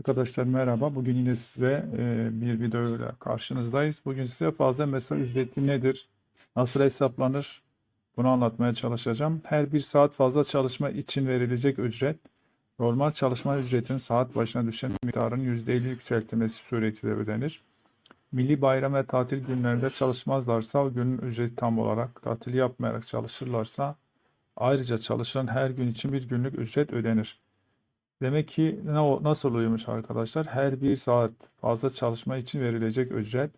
Arkadaşlar merhaba. Bugün yine size e, bir videoyla karşınızdayız. Bugün size fazla mesai ücreti nedir? Nasıl hesaplanır? Bunu anlatmaya çalışacağım. Her bir saat fazla çalışma için verilecek ücret, normal çalışma ücretinin saat başına düşen miktarın %50 yükseltilmesi suretiyle ödenir. Milli bayram ve tatil günlerinde çalışmazlarsa o günün ücreti tam olarak, tatil yapmayarak çalışırlarsa ayrıca çalışan her gün için bir günlük ücret ödenir. Demek ki ne nasıl oluyormuş arkadaşlar? Her bir saat fazla çalışma için verilecek ücret,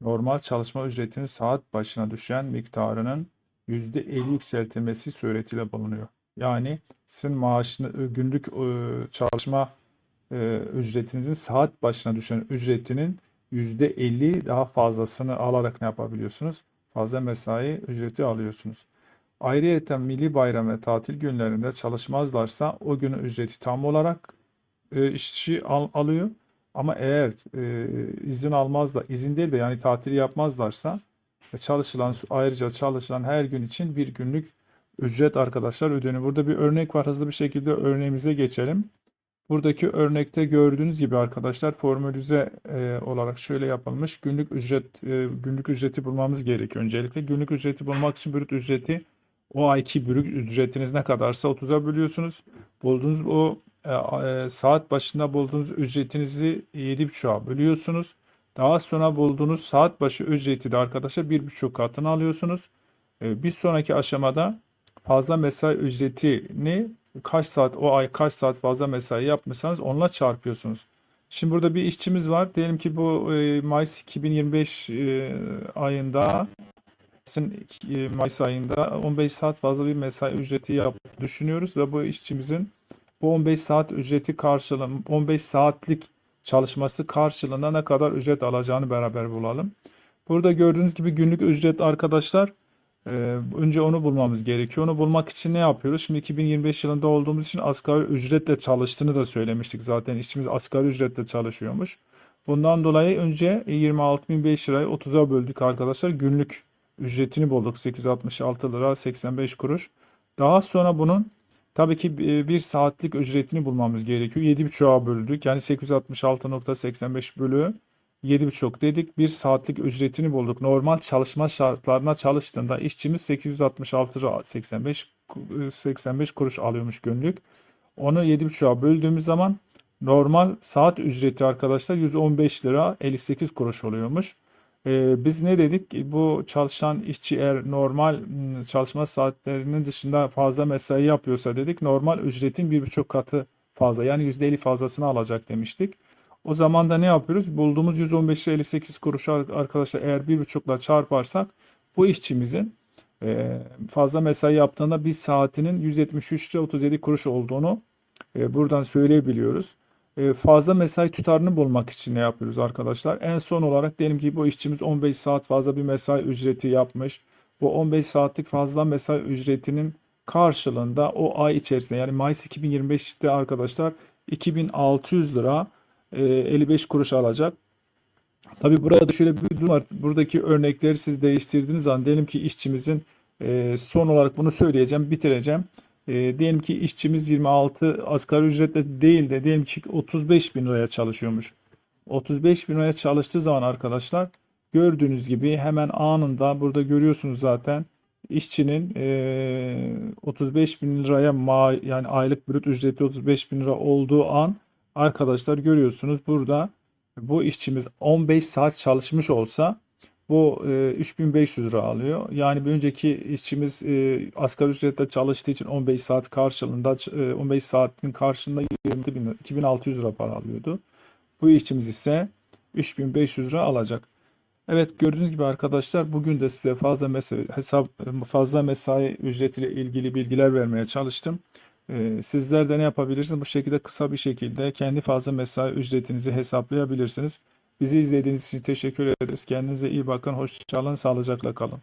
normal çalışma ücretinin saat başına düşen miktarının %50 yükseltilmesi suretiyle bulunuyor. Yani sizin maaşını günlük e, çalışma e, ücretinizin saat başına düşen ücretinin %50 daha fazlasını alarak ne yapabiliyorsunuz? Fazla mesai ücreti alıyorsunuz. Ayrıyeten milli bayram ve tatil günlerinde çalışmazlarsa o günün ücreti tam olarak e, işçi al- alıyor. Ama eğer e, izin almaz da izin değil de yani tatil yapmazlarsa e, çalışılan ayrıca çalışılan her gün için bir günlük ücret arkadaşlar ödeniyor. Burada bir örnek var. Hızlı bir şekilde örneğimize geçelim. Buradaki örnekte gördüğünüz gibi arkadaşlar formülize e, olarak şöyle yapılmış. Günlük ücret e, günlük ücreti bulmamız gerekiyor. Öncelikle günlük ücreti bulmak için brüt ücreti o ayki brüt ücretiniz ne kadarsa 30'a bölüyorsunuz. Bulduğunuz o e, e, saat başında bulduğunuz ücretinizi 7,5'a bölüyorsunuz. Daha sonra bulduğunuz saat başı ücreti de arkadaşlar 1,5 katını alıyorsunuz. E, bir sonraki aşamada fazla mesai ücretini kaç saat o ay kaç saat fazla mesai yapmışsanız onunla çarpıyorsunuz. Şimdi burada bir işçimiz var. Diyelim ki bu e, Mayıs 2025 e, ayında Mayıs ayında 15 saat fazla bir mesai ücreti yap düşünüyoruz ve bu işçimizin bu 15 saat ücreti karşılığı 15 saatlik çalışması karşılığında ne kadar ücret alacağını beraber bulalım. Burada gördüğünüz gibi günlük ücret arkadaşlar ee, önce onu bulmamız gerekiyor. Onu bulmak için ne yapıyoruz? Şimdi 2025 yılında olduğumuz için asgari ücretle çalıştığını da söylemiştik zaten. İşçimiz asgari ücretle çalışıyormuş. Bundan dolayı önce 26.005 lirayı 30'a böldük arkadaşlar. Günlük ücretini bulduk. 866 lira 85 kuruş. Daha sonra bunun tabii ki e, bir saatlik ücretini bulmamız gerekiyor. 7.5'a böldük. Yani 866.85 bölü 7,5 dedik. Bir saatlik ücretini bulduk. Normal çalışma şartlarına çalıştığında işçimiz 866 lira 85 85 kuruş alıyormuş günlük. Onu 7,5'a böldüğümüz zaman normal saat ücreti arkadaşlar 115 lira 58 kuruş oluyormuş. Ee, biz ne dedik? Bu çalışan işçi eğer normal m, çalışma saatlerinin dışında fazla mesai yapıyorsa dedik normal ücretin 1,5 katı fazla yani %50 fazlasını alacak demiştik. O zaman da ne yapıyoruz? Bulduğumuz 115 lira 58 kuruşu arkadaşlar eğer 1,5 ile çarparsak bu işçimizin fazla mesai yaptığında bir saatinin 173 lira 37 kuruş olduğunu buradan söyleyebiliyoruz. E, fazla mesai tutarını bulmak için ne yapıyoruz arkadaşlar? En son olarak diyelim ki bu işçimiz 15 saat fazla bir mesai ücreti yapmış. Bu 15 saatlik fazla mesai ücretinin karşılığında o ay içerisinde yani Mayıs 2025'te arkadaşlar 2600 lira e, 55 kuruş alacak. Tabii burada şöyle bir durum var. Buradaki örnekleri siz değiştirdiğiniz zaman diyelim ki işçimizin e, son olarak bunu söyleyeceğim, bitireceğim. E, diyelim ki işçimiz 26 asgari ücretle değil de diyelim ki 35 bin liraya çalışıyormuş. 35 bin liraya çalıştığı zaman arkadaşlar gördüğünüz gibi hemen anında burada görüyorsunuz zaten işçinin e, 35 bin liraya ma yani aylık brüt ücreti 35 bin lira olduğu an arkadaşlar görüyorsunuz burada bu işçimiz 15 saat çalışmış olsa bu e, 3500 lira alıyor. Yani bir önceki işçimiz e, asgari ücretle çalıştığı için 15 saat karşılığında e, 15 saatin karşılığında 20 bin, 2600 lira para alıyordu. Bu işçimiz ise 3500 lira alacak. Evet gördüğünüz gibi arkadaşlar bugün de size fazla mesai hesap fazla mesai ücretiyle ilgili bilgiler vermeye çalıştım. Ee, sizler de ne yapabilirsiniz? Bu şekilde kısa bir şekilde kendi fazla mesai ücretinizi hesaplayabilirsiniz. Bizi izlediğiniz için teşekkür ederiz. Kendinize iyi bakın. Hoşçakalın. Sağlıcakla kalın.